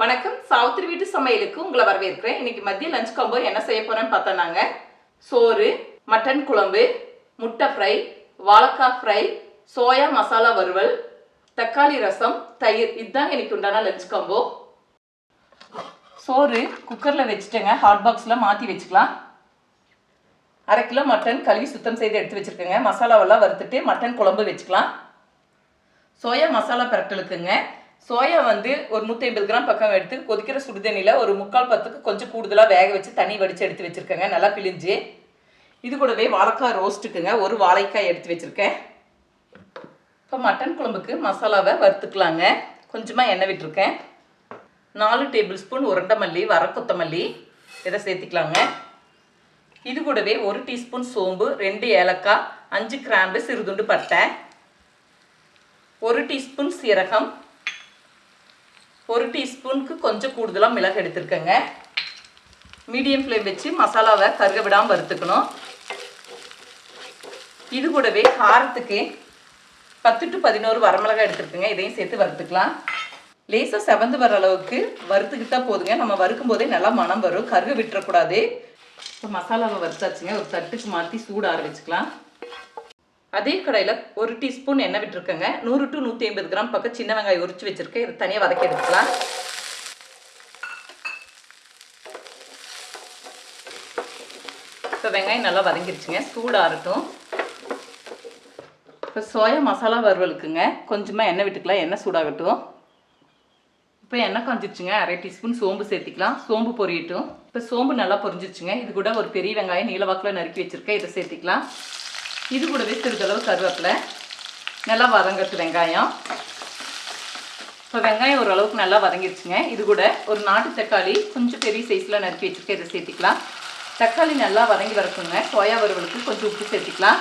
வணக்கம். சாவித்திரி வீட்டு சமையலுக்கு உங்களை வரவேற்கிறேன். இன்னைக்கு மதிய லஞ்ச் காம்போ என்ன செய்ய போறேன்னு பார்த்தோம்னாங்க சோறு மட்டன் குழம்பு முட்டை ஃப்ரை வாழைக்காய் ஃப்ரை சோயா மசாலா வறுவல் தக்காளி ரசம் தயிர். இதுதான் இன்னைக்கு உண்டான லஞ்ச் காம்போ சோறு குக்கரில் வச்சுட்டேங்க. ஹாட் பாக்ஸில் மாற்றி வச்சுக்கலாம். அரை கிலோ மட்டன் கழுவி சுத்தம் செய்து எடுத்து வச்சுருக்கேங்க. மசாலாவெல்லாம் வறுத்துட்டு மட்டன் குழம்பு வச்சுக்கலாம். சோயா மசாலா பரட்டலுக்குங்க. சோயா வந்து ஒரு நூற்றி ஐம்பது கிராம் பக்கம் எடுத்து கொதிக்கிற சுடுதண்ணியில் ஒரு முக்கால் பத்துக்கு கொஞ்சம் கூடுதலாக வேக வச்சு தண்ணி வடித்து எடுத்து வச்சுருக்கேங்க. நல்லா பிழிஞ்சு. இது கூடவே வாழைக்காய் ரோஸ்ட்டுக்குங்க. ஒரு வாழைக்காய் எடுத்து வச்சுருக்கேன். இப்போ மட்டன் குழம்புக்கு மசாலாவை வறுத்துக்கலாங்க. கொஞ்சமாக எண்ணெய் விட்டுருக்கேன். நாலு டேபிள் ஸ்பூன் உருண்டை மல்லி வர கொத்தமல்லி. இதை சேர்த்திக்கலாங்க. இது கூடவே ஒரு டீஸ்பூன் சோம்பு ரெண்டு ஏலக்காய் அஞ்சு கிராம்பு சிறுதுண்டு பட்டை. ஒரு டீஸ்பூன் சீரகம் ஒரு டீஸ்பூனுக்கு கொஞ்சம் கூடுதலாக மிளகு எடுத்துருக்கேங்க. மீடியம் ஃப்ளேம் வச்சு மசாலாவை கருக விடாமல் வறுத்துக்கணும். இது கூடவே காரத்துக்கு பத்து டு பதினோரு வரமிளகாய் எடுத்துருக்குங்க. இதையும் சேர்த்து வறுத்துக்கலாம். லேசாக செவந்து வர அளவுக்கு வறுத்துக்கிட்டா போதுங்க. நம்ம வறுக்கும் போதே நல்லா மனம் வரும். கருக விட்டுறக்கூடாது. இப்போ மசாலாவை வறுத்தாச்சுங்க. ஒரு தட்டுக்கு மாற்றி சூடாக ஆரம்பிச்சுக்கலாம் வச்சுக்கலாம். அதே கடையில் ஒரு டீஸ்பூன் எண்ணெய் விட்டுருக்கேங்க. நூறு டு நூற்றி ஐம்பது கிராம் பக்கம் சின்ன வெங்காயம் உரிச்சு வச்சுருக்கேன். இதை தனியாக வதக்கி எடுத்துக்கலாம். இப்போ வெங்காயம் நல்லா வதங்கிருச்சுங்க. சூடாகட்டும் இப்போ சோயா மசாலா வறுவலுக்குங்க. கொஞ்சமாக எண்ணெய் விட்டுக்கலாம். எண்ணெய் சூடாகட்டும். இப்போ எண்ணெய் காஞ்சிருச்சுங்க. அரை டீஸ்பூன் சோம்பு சேர்த்திக்கலாம். சோம்பு பொரியட்டும். இப்போ சோம்பு நல்லா பொரிஞ்சிருச்சுங்க. இது கூட ஒரு பெரிய வெங்காயம் நீளவாக்கில் நறுக்கி வச்சுருக்கேன். இதை சேர்த்திக்கலாம். இது கூடவே சிறிதளவு கருவேப்பிலை. நல்லா வதங்கட்டு வெங்காயம். இப்போ வெங்காயம் ஓரளவுக்கு நல்லா வதங்கிடுச்சுங்க இது கூட ஒரு நாட்டு தக்காளி கொஞ்சம் பெரிய சைஸில் நறுக்கி வச்சுருக்கேன். இதை சேர்த்திக்கலாம். தக்காளி நல்லா வதங்கி வரக்குங்க சோயா வறுவலுக்கு கொஞ்சம் உப்பு சேர்த்திக்கலாம்.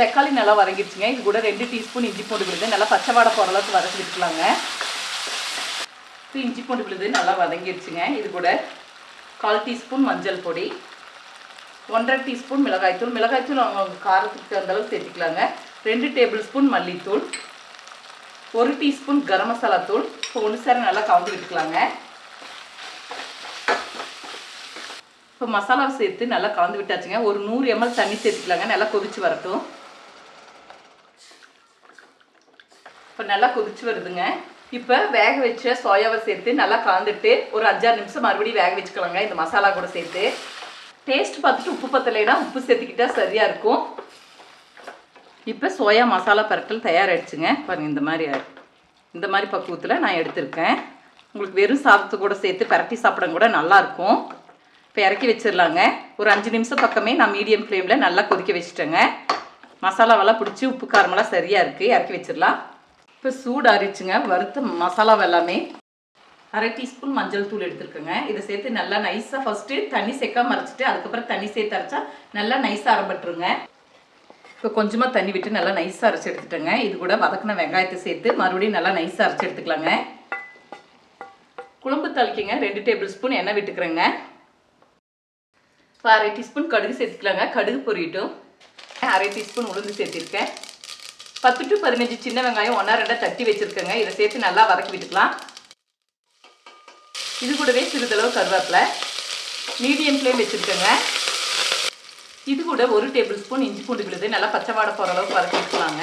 தக்காளி நல்லா வதங்கிருச்சுங்க. இது கூட ரெண்டு டீஸ்பூன் இஞ்சி பூண்டு விழுது. நல்லா பச்சை வாடை போகிற அளவுக்கு வதக்கி விட்டுக்கலாங்க. இப்போ இஞ்சி பூண்டு விழுது நல்லா வதங்கிடுச்சுங்க இது கூட கால் டீஸ்பூன் மஞ்சள் பொடி ஒன்றரை டீஸ்பூன் மிளகாய்த்தூள் மிளகாய்த்தூள் அவங்க காரத்துக்கு தகுந்த அளவுக்கு சேர்த்துக்கலாங்க. ரெண்டு டேபிள் ஸ்பூன் மல்லித்தூள் ஒரு டீஸ்பூன் கரம் மசாலா தூள். இப்போ ஒன்று சேர நல்லா கலந்து விட்டுக்கலாங்க. இப்போ மசாலாவை சேர்த்து நல்லா கலந்து விட்டாச்சுங்க. ஒரு நூறு எம்எல் தண்ணி சேர்த்துக்கலாங்க. நல்லா கொதிச்சு வரட்டும். இப்போ நல்லா கொதிச்சு வருதுங்க. இப்போ வேக வச்ச சோயாவை சேர்த்து நல்லா கலந்துட்டு ஒரு அஞ்சாறு நிமிஷம் மறுபடியும் வேக வச்சுக்கலாங்க. இந்த மசாலா கூட சேர்த்து. டேஸ்ட் பார்த்துட்டு உப்பு பத்தலைன்னா உப்பு சேர்த்துக்கிட்டா சரியாக இருக்கும். இப்போ சோயா மசாலா பரட்டல் தயாராகிடுச்சுங்க பாருங்கள் இந்த மாதிரி இந்த மாதிரி பக்குவத்தில் நான் எடுத்திருக்கேன். உங்களுக்கு வெறும் சாதத்து கூட சேர்த்து பரட்டி சாப்பிட கூட நல்லாயிருக்கும் இப்போ இறக்கி வச்சிடலாங்க. ஒரு அஞ்சு நிமிஷம் பக்கமே நான் மீடியம் ஃப்ளேமில் நல்லா கொதிக்க வச்சுட்டேங்க. மசாலாவெல்லாம் பிடிச்சி உப்பு காரமெல்லாம் சரியாக இருக்குது இறக்கி வச்சிடலாம். இப்போ சூடு ஆறிச்சுங்க வறுத்த மசாலாவை எல்லாமே. அரை டீஸ்பூன் மஞ்சள் தூள் எடுத்துருக்கோங்க. இதை சேர்த்து நல்லா நைஸாக ஃபஸ்ட்டு தண்ணி சேர்க்காம அரைச்சிட்டு அதுக்கப்புறம் தண்ணி சேர்த்து அரைச்சா நல்லா நைஸாக ஆரம்பிட்டுருங்க இப்போ கொஞ்சமாக தண்ணி விட்டு நல்லா நைஸாக அரைச்சி எடுத்துட்டேங்க. இது கூட வதக்கின வெங்காயத்தை சேர்த்து மறுபடியும் நல்லா நைஸாக அரைச்சி எடுத்துக்கலாங்க. குழம்பு தாளிக்கங்க. ரெண்டு டேபிள் ஸ்பூன் எண்ணெய் விட்டுக்கிறேங்க. இப்போ அரை டீஸ்பூன் கடுகு சேர்த்துக்கலாங்க. கடுகு பொரியட்டும். அரை டீஸ்பூன் உளுந்து சேர்த்திருக்கேன். பத்து டு பதினஞ்சு சின்ன வெங்காயம் ஒன்றா ரெண்டாக தட்டி வச்சுருக்கேங்க. இதை சேர்த்து நல்லா வதக்கி விட்டுக்கலாம். இது கூடவே சிறிதளவு கருவேப்பிலை. மீடியம் ஃப்ளேம் வச்சுருக்கேங்க. இது கூட ஒரு டேபிள் ஸ்பூன் இஞ்சி பூண்டு விழுது. நல்லா பச்சை வாடை போகிற அளவுக்கு வதக்கி விட்டுக்கலாங்க.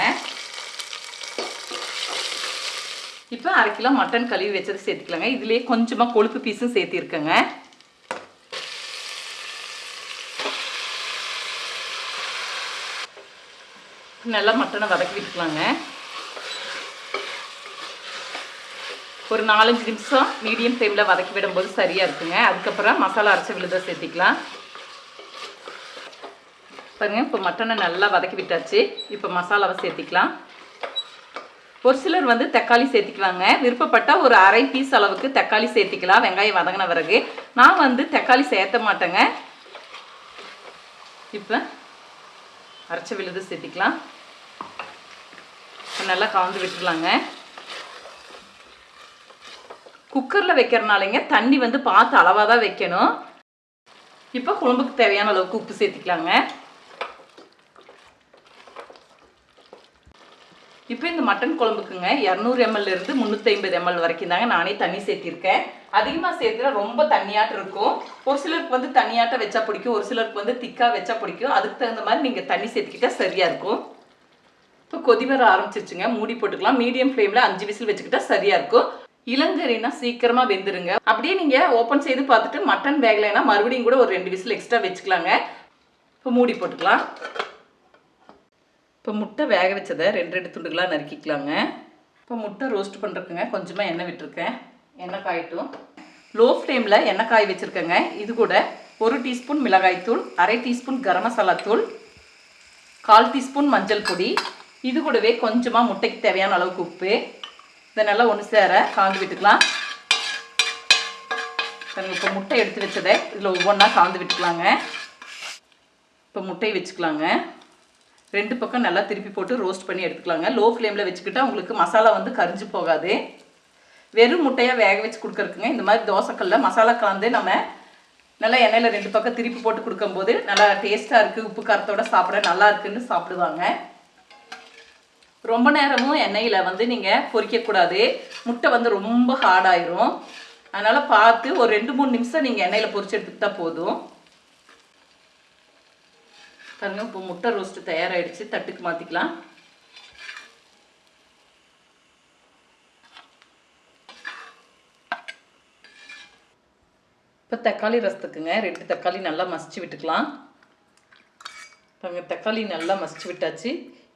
இப்போ அரை கிலோ மட்டன் கழுவி வச்சது சேர்த்துக்கலாங்க. இதுலேயே கொஞ்சமாக கொழுப்பு பீஸும் சேர்த்திருக்கேங்க. நல்லா மட்டனை வதக்கி விட்டுக்கலாங்க. ஒரு நாலஞ்சு நிமிஷம் மீடியம் ஃப்ளேமில் வதக்கி விடும்போது சரியாக இருக்குங்க. அதுக்கப்புறம் மசாலா அரைச்ச விழுத சேர்த்திக்கலாம். பாருங்க இப்போ மட்டனை நல்லா வதக்கி விட்டாச்சு. இப்போ மசாலாவை சேர்த்திக்கலாம். ஒரு சிலர் வந்து தக்காளி சேர்த்திக்கலாங்க. விருப்பப்பட்டால் ஒரு அரை பீஸ் அளவுக்கு தக்காளி சேர்த்திக்கலாம் வெங்காயம் வதங்கின பிறகு. நான் வந்து தக்காளி சேர்த்த மாட்டேங்க. இப்போ அரைச்ச விழுது சேர்த்திக்கலாம். நல்லா கலந்து விட்டுடலாங்க. குக்கரில் வைக்கிறனாலங்க தண்ணி வந்து பார்த்து அளவாக தான் வைக்கணும். இப்போ குழம்புக்கு தேவையான அளவுக்கு உப்பு சேர்த்துக்கலாங்க. இப்போ இந்த மட்டன் குழம்புக்குங்க இரநூறு எம்எல் இருந்து முந்நூற்றி ஐம்பது எம்எல் வரைக்கும் தாங்க நானே தண்ணி சேர்த்திருக்கேன். அதிகமாக சேர்த்துனா ரொம்ப தண்ணியாட்டம் இருக்கும். ஒரு சிலருக்கு வந்து தண்ணியாட்டம் வச்சா பிடிக்கும் ஒரு சிலருக்கு வந்து திக்காக வச்சா பிடிக்கும். அதுக்கு தகுந்த மாதிரி நீங்கள் தண்ணி சேர்த்துக்கிட்டா சரியாக இருக்கும். இப்போ கொதி வர ஆரம்பிச்சிருச்சுங்க. மூடி போட்டுக்கலாம். மீடியம் ஃப்ளேமில் அஞ்சு விசில் வச்சுக்கிட்டா சரியாக இருக்கும். இளங்கறினா சீக்கிரமாக வெந்துருங்க. அப்படியே நீங்கள் ஓப்பன் செய்து பார்த்துட்டு மட்டன் வேகலைன்னா மறுபடியும் கூட ஒரு ரெண்டு விசில் எக்ஸ்ட்ரா வச்சுக்கலாங்க. இப்போ மூடி போட்டுக்கலாம். இப்போ முட்டை வேக வச்சதை ரெண்டு ரெண்டு துண்டுகளாக நறுக்கிக்கலாங்க. இப்போ முட்டை ரோஸ்ட் பண்ணுறதுக்குங்க கொஞ்சமாக எண்ணெய் விட்டுருக்கேன். எண்ணெய் காயட்டும். லோ ஃப்ளேமில் எண்ணெய் காய வச்சுருக்கேங்க. இது கூட ஒரு டீஸ்பூன் மிளகாய்த்தூள் அரை டீஸ்பூன் கரம் மசாலா தூள் கால் டீஸ்பூன் மஞ்சள் பொடி இது கூடவே கொஞ்சமாக முட்டைக்கு தேவையான அளவுக்கு உப்பு. இதை நல்லா ஒன்று சேர காந்து விட்டுக்கலாம். இப்போ முட்டை எடுத்து வச்சதை இதில் ஒவ்வொன்றா காந்து விட்டுக்கலாங்க. இப்போ முட்டையை வச்சுக்கலாங்க. ரெண்டு பக்கம் நல்லா திருப்பி போட்டு ரோஸ்ட் பண்ணி எடுத்துக்கலாங்க. லோ ஃப்ளேமில் வச்சுக்கிட்டா உங்களுக்கு மசாலா வந்து கரிஞ்சு போகாது. வெறும் முட்டையாக வேக வச்சு கொடுக்குறதுக்குங்க. இந்த மாதிரி தோசைக்கல்ல மசாலா கலந்து நம்ம நல்லா எண்ணெயில் ரெண்டு பக்கம் திருப்பி போட்டு கொடுக்கும்போது நல்லா டேஸ்ட்டாக இருக்குது உப்பு காரத்தோட சாப்பிட நல்லா இருக்குன்னு சாப்பிடுவாங்க. ரொம்ப நேரமும் எண்ணெயில் வந்து நீங்கள் பொரிக்கக்கூடாது முட்டை வந்து ரொம்ப ஹார்டாயிரும் அதனால் பார்த்து ஒரு ரெண்டு மூணு நிமிஷம் நீங்கள் எண்ணெயில் பொரிச்சு எடுத்துக்கிட்டா போதும். பாருங்க இப்போ முட்டை ரோஸ்ட்டு தயாராகிடுச்சு தட்டுக்கு மாற்றிக்கலாம் இப்போ தக்காளி ரசத்துக்குங்க ரெண்டு தக்காளி நல்லா மசிச்சு விட்டுக்கலாம். பாருங்க தக்காளி நல்லா மசிச்சு விட்டாச்சு.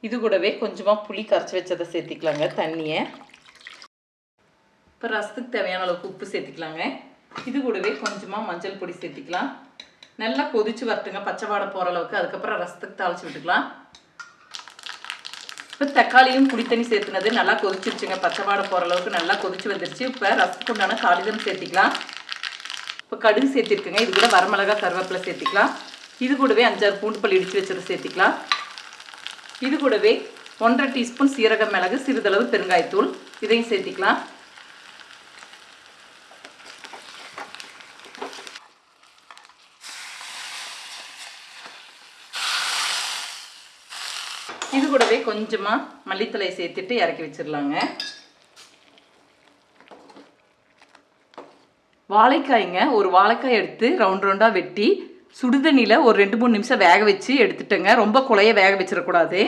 இது கூடவே கொஞ்சமாக புளி கரைச்சி வச்சதை சேர்த்திக்கலாங்க தண்ணியை. இப்போ ரசத்துக்கு தேவையான அளவுக்கு உப்பு சேர்த்திக்கலாங்க. இது கூடவே கொஞ்சமாக மஞ்சள் பொடி சேர்த்திக்கலாம். நல்லா கொதிச்சு வரட்டுங்க பச்சை வாடை போகிற அளவுக்கு. அதுக்கப்புறம் ரசத்துக்கு தாளிச்சு விட்டுக்கலாம். இப்போ தக்காளியும் புளி தண்ணி சேர்த்துனது நல்லா கொதிச்சிருச்சுங்க பச்சை வாடை போகிற அளவுக்கு நல்லா கொதிச்சு வந்துருச்சு. இப்போ ரசத்துக்கு உண்டான காளிதம் சேர்த்திக்கலாம். இப்போ கடுகு சேர்த்திருக்குங்க இது கூட வரமிளகா கருவேப்பிலை சேர்த்திக்கலாம். இது கூடவே அஞ்சாறு பூண்டு பள்ளி இடித்து வச்சதை சேர்த்திக்கலாம். இது கூடவே ஒன்றரை டீஸ்பூன் சீரக மிளகு சிறிதளவு பெருங்காயத்தூள். இதையும் சேர்த்திக்கலாம். இது கூடவே கொஞ்சமாக மல்லித்தலையை சேர்த்துட்டு இறக்கி வச்சிடலாங்க. வாழைக்காய்ங்க ஒரு வாழைக்காய் எடுத்து ரவுண்ட் ரவுண்டாக வெட்டி சுடுதண்ணியில் ஒரு ரெண்டு மூணு நிமிஷம் வேக வச்சு எடுத்துட்டேங்க. ரொம்ப குழைய வேக வச்சிடக்கூடாது.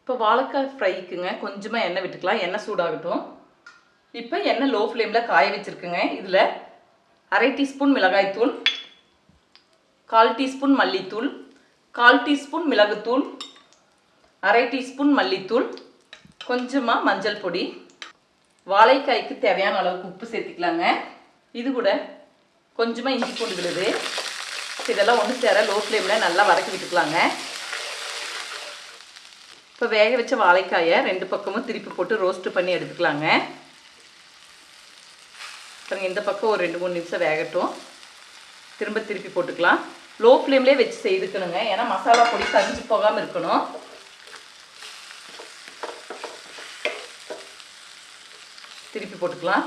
இப்போ வாழைக்காய் ஃப்ரைக்குங்க கொஞ்சமாக எண்ணெய் விட்டுக்கலாம். எண்ணெய் சூடாகட்டும். இப்போ எண்ணெய் லோ ஃப்ளேமில் காய வச்சுருக்குங்க. இதில் அரை டீஸ்பூன் மிளகாய்த்தூள் கால் டீஸ்பூன் மல்லித்தூள் கால் டீஸ்பூன் மிளகுத்தூள் அரை டீஸ்பூன் மல்லித்தூள் கொஞ்சமாக மஞ்சள் பொடி. வாழைக்காய்க்கு தேவையான அளவுக்கு உப்பு சேர்த்துக்கலாங்க. இது கூட கொஞ்சமாக இஞ்சி பூண்டு விழுது. இதெல்லாம் ஒன்று சேர லோ ஃப்ளேமில் நல்லா வதக்கி விட்டுக்கலாங்க. இப்போ வேக வச்ச வாழைக்காயை ரெண்டு பக்கமும் திருப்பி போட்டு ரோஸ்ட் பண்ணி எடுத்துக்கலாங்க. இப்போ இந்த பக்கம் ஒரு ரெண்டு மூணு நிமிஷம் வேகட்டும். திரும்ப திருப்பி போட்டுக்கலாம். லோ ஃப்ளேம்லேயே வச்சு செய்துக்கணுங்க. ஏன்னா மசாலா பொடி கரிஞ்சு போகாமல் இருக்கணும். திருப்பி போட்டுக்கலாம்.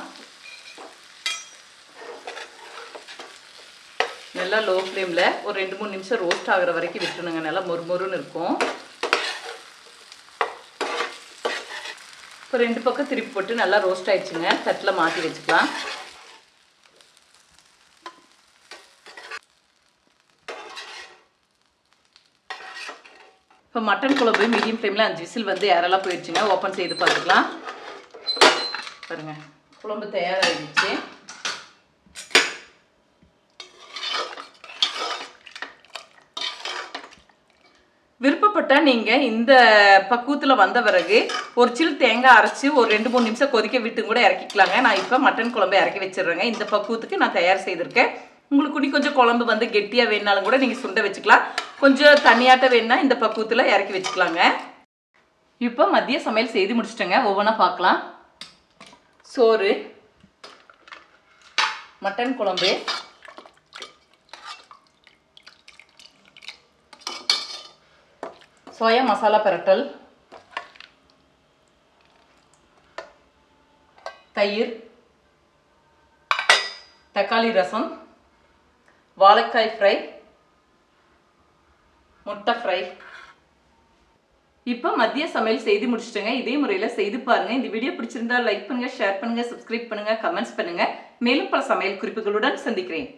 நல்லா லோ ஃப்ளேமில் ஒரு ரெண்டு மூணு நிமிஷம் ரோஸ்ட் ஆகிற வரைக்கும் விட்டுணுங்க நல்லா மொறுமொறுன்னு இருக்கும். இப்போ ரெண்டு பக்கம் திருப்பி போட்டு நல்லா ரோஸ்ட் ஆயிடுச்சுங்க. தட்டில் மாற்றி வச்சுக்கலாம். இப்போ மட்டன் குழம்பு மீடியம் ஃப்ளேமில் அஞ்சு விசில் வந்து யாரெல்லாம் போயிடுச்சுங்க. ஓப்பன் செய்து பார்த்துக்கலாம். பாருங்கள் குழம்பு தயாராகிடுச்சு விருப்பப்பட்டால் நீங்கள் இந்த பக்குவத்தில் வந்த பிறகு ஒரு சில் தேங்காய் அரைச்சி ஒரு ரெண்டு மூணு நிமிஷம் கொதிக்க விட்டு கூட இறக்கிக்கலாங்க. நான் இப்போ மட்டன் குழம்பு இறக்கி வச்சிடுறேங்க. இந்த பக்குவத்துக்கு நான் தயார் செய்திருக்கேன். உங்களுக்கு இன்னும் கொஞ்சம் குழம்பு வந்து கெட்டியாக வேணாலும் கூட நீங்கள் சுண்ட வச்சுக்கலாம். கொஞ்சம் தனியாட்ட வேணுன்னா இந்த பக்குவத்தில் இறக்கி வச்சுக்கலாங்க. இப்போ மதிய சமையல் செய்து முடிச்சிட்டேங்க. ஒவ்வொன்றா பார்க்கலாம். சோறு மட்டன் குழம்பு சோயா மசாலா பிரட்டல் தயிர் தக்காளி ரசம் வாழைக்காய் ஃப்ரை முட்டை ஃப்ரை இப்போ மதிய சமையல் செய்து முடிச்சிட்டேங்க இதே முறையில் செய்து பாருங்கள் இந்த வீடியோ பிடிச்சிருந்தா லைக் பண்ணுங்கள் ஷேர் பண்ணுங்கள் சப்ஸ்கிரைப் பண்ணுங்கள் கமெண்ட்ஸ் பண்ணுங்கள் மேலும் பல சமையல் குறிப்புகளுடன் சந்திக்கிறேன்